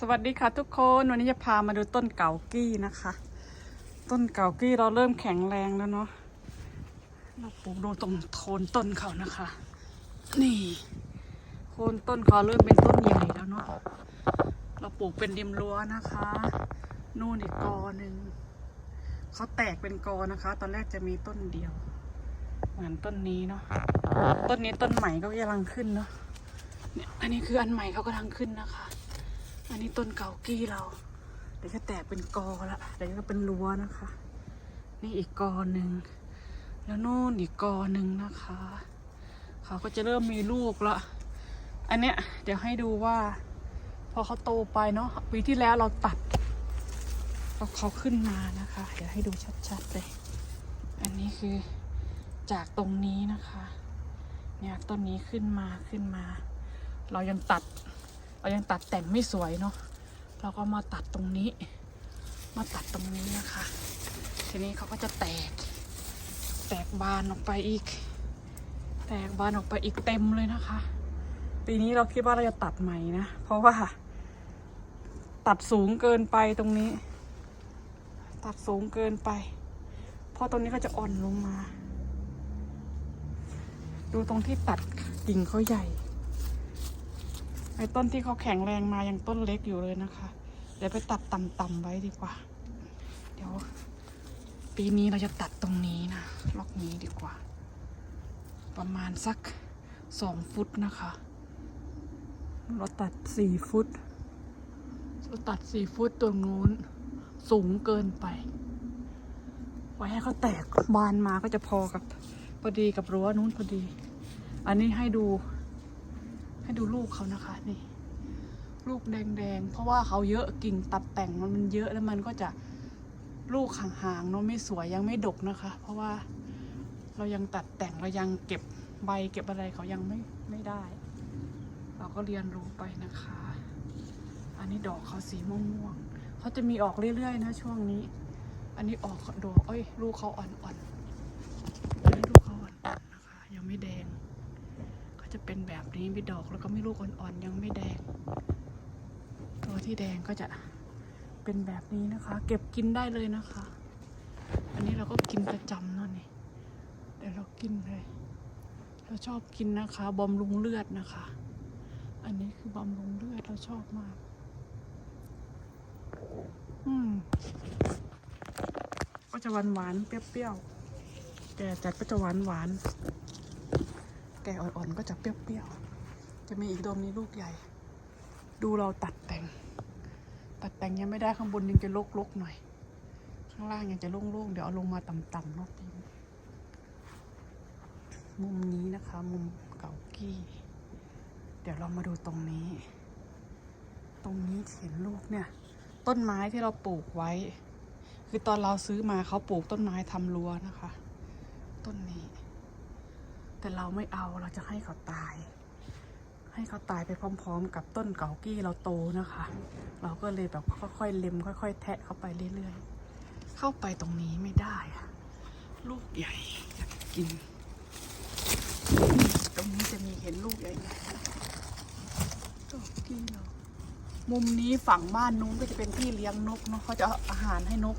สวัสดีค่ะทุกคนวันนี้จะพามาดูต้นเก่ากี้นะคะ ต้นเก่ากี้เราเริ่มแข็งแรงแล้วเนาะเราปลูกดูตรงโคนต้นเขานะคะ นี่ โคนต้นเขาเริ่มเป็นต้นใหญ่แล้วเนาะเราปลูกเป็นริมรั้วนะคะ นู่นอีกกอหนึ่งเขาแตกเป็นกอนะคะ ตอนแรกจะมีต้นเดียว เหมือนต้นนี้เนาะต้นนี้ต้นใหม่ก็กำลังขึ้นเนาะเนี่ยอันนี้คืออันใหม่เขากำลังขึ้นนะคะ อันนี้ต้นเกากี้เรา เดี๋ยวจะแตกเป็นกอละเดี๋ยวจะเป็นรั้วนะคะ นี่อีกกอหนึ่ง แล้วนู่นอีกกอหนึ่งนะคะ เขาก็จะเริ่มมีลูกละ อันเนี้ยเดี๋ยวให้ดูว่า พอเขาโตไปเนาะปีที่แล้วเราตัดพอเขาขึ้นมานะคะ เดี๋ยวให้ดูชัดๆเลย อันนี้คือจากตรงนี้นะคะ เนี่ยต้นนี้ขึ้นมาขึ้นมา เรายังตัด เรายังตัดแต่งไม่สวยเนาะเราก็มาตัดตรงนี้ มาตัดตรงนี้นะคะ ทีนี้เขาก็จะแตก แตกบานออกไปอีก แตกบานออกไปอีกเต็มเลยนะคะ ปีนี้เราคิดว่าเราจะตัดใหม่นะ เพราะว่า ตัดสูงเกินไปตรงนี้ ตัดสูงเกินไป เพราะตรงนี้ก็จะอ่อนลงมา ดูตรงที่ตัดกิ่งเขาใหญ่ ไอ้ต้นที่เขาแข็งแรงมายังต้นเล็กอยู่เลยนะคะ เดี๋ยวไปตัดต่ำๆไว้ดีกว่า เดี๋ยว ปีนี้เราจะตัดตรงนี้นะล็อกนี้ดีกว่า ประมาณสักสองฟุตนะคะ เราตัดสี่ฟุตเราตัดสี่ฟุตตรงนู้นสูงเกินไป ไว้ให้เขาแตกบานมาก็จะพอกับพอดีกับรั้วนู้นพอดี อันนี้ให้ดู ให้ดูลูกเขานะคะนี่ ลูกแดงๆ เพราะว่าเขาเยอะกิ่งตัดแต่งมันมันเยอะแล้วมันก็จะลูกห่างๆเนาะไม่สวยยังไม่ดกนะคะ เพราะว่าเรายังตัดแต่งเรายังเก็บใบเก็บอะไรเขายังไม่ไม่ได้ เราก็เรียนรู้ไปนะคะ อันนี้ดอกเขาสีม่วงๆเขาจะมีออกเรื่อยๆนะช่วงนี้ อันนี้ออกดอกเอ้ยลูกเขาอ่อนๆอันนี้ลูกเขาอ่อนๆนะคะ ยังไม่แดง จะเป็นแบบนี้มีดอกแล้วก็ไม่ลูกอ่อนๆยังไม่แดง ตัวที่แดงก็จะเป็นแบบนี้นะคะ เก็บกินได้เลยนะคะ อันนี้เราก็กินประจำเนั่นนี่เดี๋ยวเรากินเลย เราชอบกินนะคะบำรุงเลือดนะคะ อันนี้คือบำรุงเลือดเราชอบมาก อืมก็จะหวานหวานเปรี้ยวๆแก่จัดก็จะหวานหวาน แก่อ่อนๆก็จะเปรี้ยวๆ จะมีอีกดวงนี้ลูกใหญ่ ดูเราตัดแต่ง ตัดแต่งยังไม่ได้ข้างบนยังจะลกๆหน่อย ข้างล่างยังจะโล่งๆ เดี๋ยวเอาลงมาต่ำๆเนาะปีนี้มุมนี้นะคะ มุมเก่ากี้ เดี๋ยวเรามาดูตรงนี้ ตรงนี้เห็นลูกเนี่ย ต้นไม้ที่เราปลูกไว้ คือตอนเราซื้อมาเขาปลูกต้นไม้ทำรั้วนะคะ ต้นนี้ แต่เราไม่เอาเราจะให้เขาตาย ให้เขาตายไปพร้อม ๆ กับต้นเกากี้เราโตนะคะ เราก็เลยแบบค่อยๆเล็ม ค่อย ๆ แทะเข้าไปเรื่อยๆ เข้าไปตรงนี้ไม่ได้อะลูกใหญ่อยากกิน ตรงนี้จะมีเห็นลูกใหญ่ๆเกากี้เรามุมนี้ฝั่งบ้านนู้นก็จะเป็นที่เลี้ยงนกเนาะเขาจะอาหารให้นก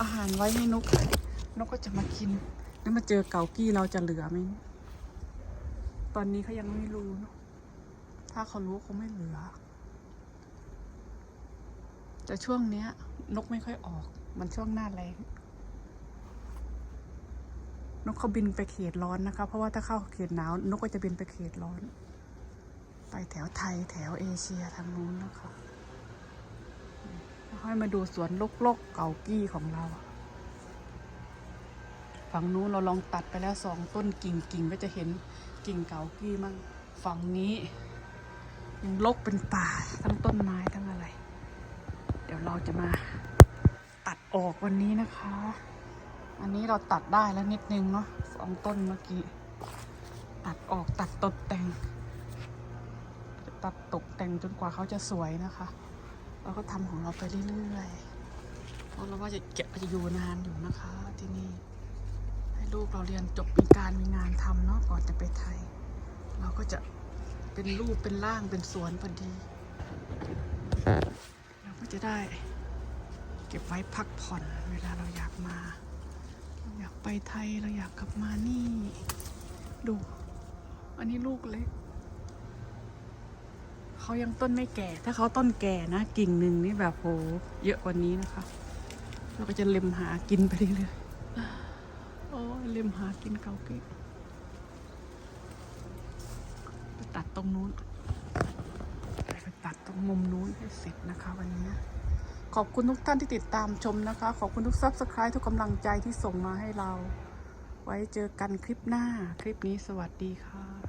อาหารไว้ให้นก นกก็จะมากิน แล้วมาเจอเกากี้เราจะเหลือไหม ตอนนี้เขายังไม่รู้เนาะ ถ้าเขารู้คงไม่เหลือ แต่ช่วงเนี้ย นกไม่ค่อยออก มันช่วงหน้าแรงนกเขาบินไปเขตร้อนนะคะ เพราะว่าถ้าเข้าเขตหนาว นกก็จะบินไปเขตร้อน ไปแถวไทยแถวเอเชียทางนู้นนะคะแล้วค่อยมาดูสวนลกๆเก่ากี้ของเราอะ ฝั่งนู้นเราลองตัดไปแล้วสองต้นกิ่งกิ่งก็จะเห็นกิ่งเก่ากี้มั่งฝั่งนี้ยังลกเป็นป่าทั้งต้นไม้ทั้งอะไร เดี๋ยวเราจะมาตัดออกวันนี้นะคะ อันนี้เราตัดได้แล้วนิดนึงเนาะสองต้นเมื่อกี้ ตัดออกตัดตกแต่ง ตัดตกแต่งจนกว่าเขาจะสวยนะคะเราก็ทำของเราไปเรื่อยๆเพราะเราว่าจะเก็บจะอยู่นานอยู่นะคะที่นี่ให้ ลูกเราเรียนจบมีการมีงานทำเนาะก่อนจะไปไทย เราก็จะเป็นรูปเป็นร่างเป็นสวนพอดี เราก็จะได้เก็บไว้พักผ่อนเวลาเราอยากมาเราอยากไปไทยเราอยากกลับมานี่ ดู อันนี้ลูกเล็กเขายังต้นไม่แก่ ถ้าเขาต้นแก่นะ กิ่งหนึ่งนี่แบบโหเยอะกว่านี้นะคะ เราก็จะเล็มหากินไปเรื่อยๆโอ้ย เล็มหากินเกาเก๊กไปตัดตรงนู้น ไปตัดตรงมุมนู้นให้เสร็จนะคะวันนี้ ขอบคุณทุกท่านที่ติดตามชมนะคะ ขอบคุณทุกซับสไครต์ทุกกำลังใจที่ส่งมาให้เรา ไว้เจอกันคลิปหน้า คลิปนี้สวัสดีค่ะ